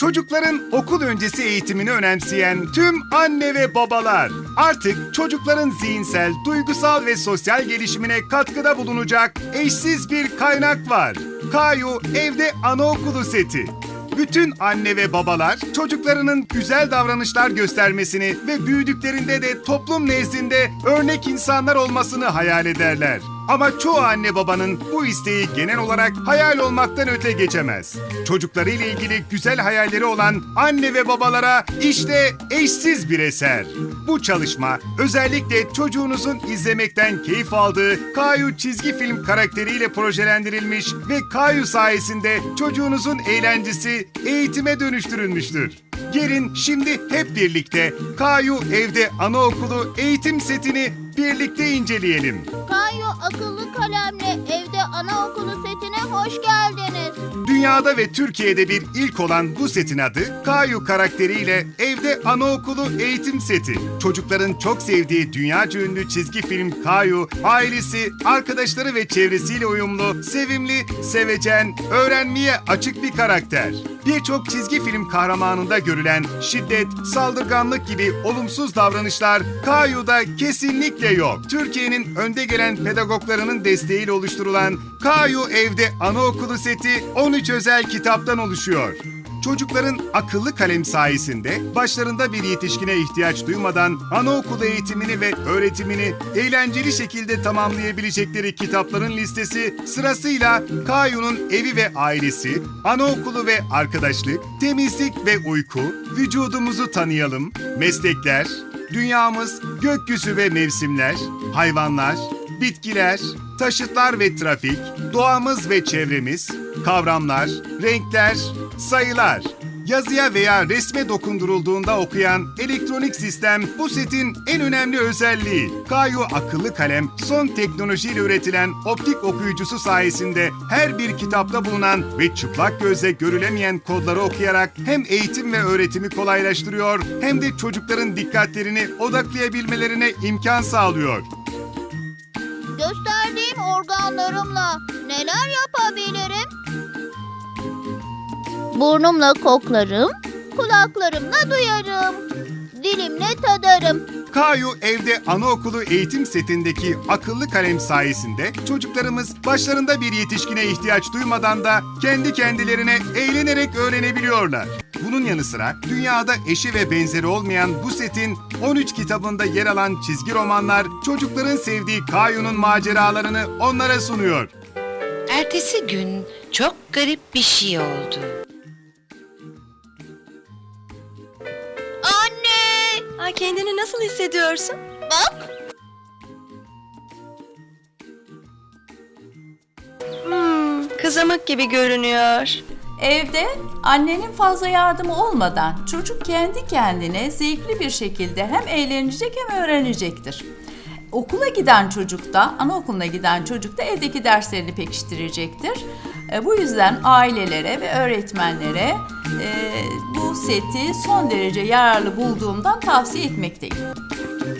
Çocukların okul öncesi eğitimini önemseyen tüm anne ve babalar artık çocukların zihinsel, duygusal ve sosyal gelişimine katkıda bulunacak eşsiz bir kaynak var. Kayu Evde Anaokulu Seti. Bütün anne ve babalar çocuklarının güzel davranışlar göstermesini ve büyüdüklerinde de toplum nezdinde örnek insanlar olmasını hayal ederler. Ama çoğu anne babanın bu isteği genel olarak hayal olmaktan öte geçemez. Çocuklarıyla ilgili güzel hayalleri olan anne ve babalara işte eşsiz bir eser. Bu çalışma özellikle çocuğunuzun izlemekten keyif aldığı Kayu çizgi film karakteriyle projelendirilmiş ve Kayu sayesinde çocuğunuzun eğlencesi eğitime dönüştürülmüştür. Gelin şimdi hep birlikte Kayu Evde Anaokulu eğitim setini birlikte inceleyelim. Kayu akıllı kalemle evde anaokulu setine hoş geldiniz. Dünyada ve Türkiye'de bir ilk olan bu setin adı Kayu karakteriyle Evde Anaokulu Eğitim Seti. Çocukların çok sevdiği dünyaca ünlü çizgi film Kayu, ailesi, arkadaşları ve çevresiyle uyumlu, sevimli, sevecen, öğrenmeye açık bir karakter. Birçok çizgi film kahramanında görülen şiddet, saldırganlık gibi olumsuz davranışlar Kayu'da kesinlikle yok. Türkiye'nin önde gelen pedagoglarının desteğiyle oluşturulan Kayu Evde Anaokulu seti 13 özel kitaptan oluşuyor. Çocukların akıllı kalem sayesinde başlarında bir yetişkine ihtiyaç duymadan anaokulu eğitimini ve öğretimini eğlenceli şekilde tamamlayabilecekleri kitapların listesi sırasıyla Kayu'nun evi ve ailesi, anaokulu ve arkadaşlık, temizlik ve uyku, vücudumuzu tanıyalım, meslekler, dünyamız, gökyüzü ve mevsimler, hayvanlar, bitkiler, taşıtlar ve trafik, doğamız ve çevremiz, kavramlar, renkler, sayılar. Yazıya veya resme dokundurulduğunda okuyan elektronik sistem bu setin en önemli özelliği. Kayu akıllı kalem son teknolojiyle üretilen optik okuyucusu sayesinde her bir kitapta bulunan ve çıplak gözle görülemeyen kodları okuyarak hem eğitim ve öğretimi kolaylaştırıyor hem de çocukların dikkatlerini odaklayabilmelerine imkan sağlıyor. Gösterdiğim organlarımla neler yapabilirim? Burnumla koklarım, kulaklarımla duyarım, dilimle tadarım. Kayu Evde Anaokulu eğitim setindeki akıllı kalem sayesinde çocuklarımız başlarında bir yetişkine ihtiyaç duymadan da kendi kendilerine eğlenerek öğrenebiliyorlar. Bunun yanı sıra dünyada eşi ve benzeri olmayan bu setin 13 kitabında yer alan çizgi romanlar çocukların sevdiği Kayu'nun maceralarını onlara sunuyor. Ertesi gün çok garip bir şey oldu. Anne! Aa, kendini nasıl hissediyorsun? Bak! Hmm, kızamık gibi görünüyor. Evde annenin fazla yardımı olmadan çocuk kendi kendine zevkli bir şekilde hem eğlenecek hem öğrenecektir. Okula giden çocuk da, anaokuluna giden çocuk da evdeki derslerini pekiştirecektir. E, bu yüzden ailelere ve öğretmenlere e, bu seti son derece yararlı bulduğumdan tavsiye etmekteyim.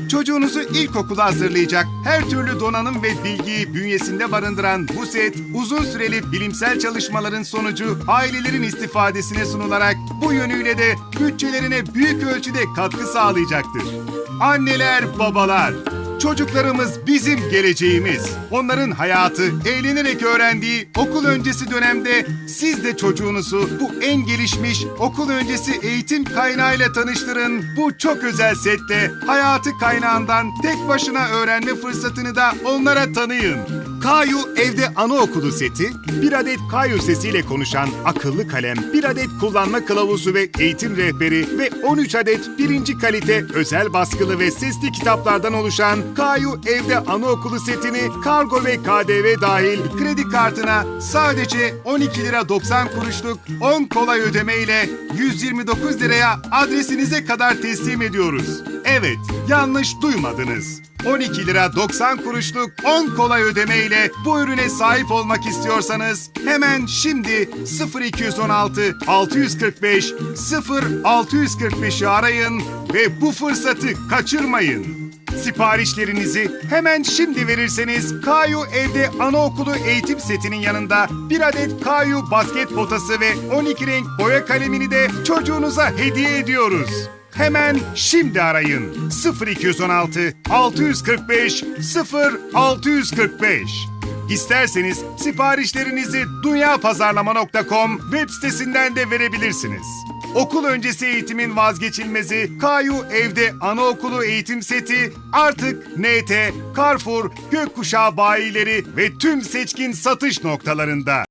Çocuğunuzu ilkokula hazırlayacak her türlü donanım ve bilgiyi bünyesinde barındıran bu set, uzun süreli bilimsel çalışmaların sonucu ailelerin istifadesine sunularak bu yönüyle de bütçelerine büyük ölçüde katkı sağlayacaktır. Anneler, babalar, Çocuklarımız bizim geleceğimiz. Onların hayatı eğlenerek öğrendiği okul öncesi dönemde siz de çocuğunuzu bu en gelişmiş okul öncesi eğitim kaynağıyla tanıştırın. Bu çok özel sette hayatı kaynağından tek başına öğrenme fırsatını da onlara tanıyın. Kayu Evde Anaokulu seti, bir adet Kayu sesiyle konuşan akıllı kalem, bir adet kullanma kılavuzu ve eğitim rehberi ve 13 adet birinci kalite özel baskılı ve sesli kitaplardan oluşan Kayu Evde Anaokulu setini kargo ve KDV dahil kredi kartına sadece 12 lira 90 kuruşluk 10 kolay ödeme ile 129 liraya adresinize kadar teslim ediyoruz. Evet, yanlış duymadınız. 12 lira 90 kuruşluk 10 kolay ödeme ile bu ürüne sahip olmak istiyorsanız hemen şimdi 0216 645 0645'i arayın ve bu fırsatı kaçırmayın. Siparişlerinizi hemen şimdi verirseniz Kayu Evde Anaokulu eğitim setinin yanında bir adet Kayu basket potası ve 12 renk boya kalemini de çocuğunuza hediye ediyoruz. Hemen şimdi arayın. 0216 645 0645. İsterseniz siparişlerinizi dünyapazarlama.com web sitesinden de verebilirsiniz. Okul öncesi eğitimin vazgeçilmezi Kayu Evde Anaokulu Eğitim Seti artık NT, Carrefour, Gökkuşağı bayileri ve tüm seçkin satış noktalarında.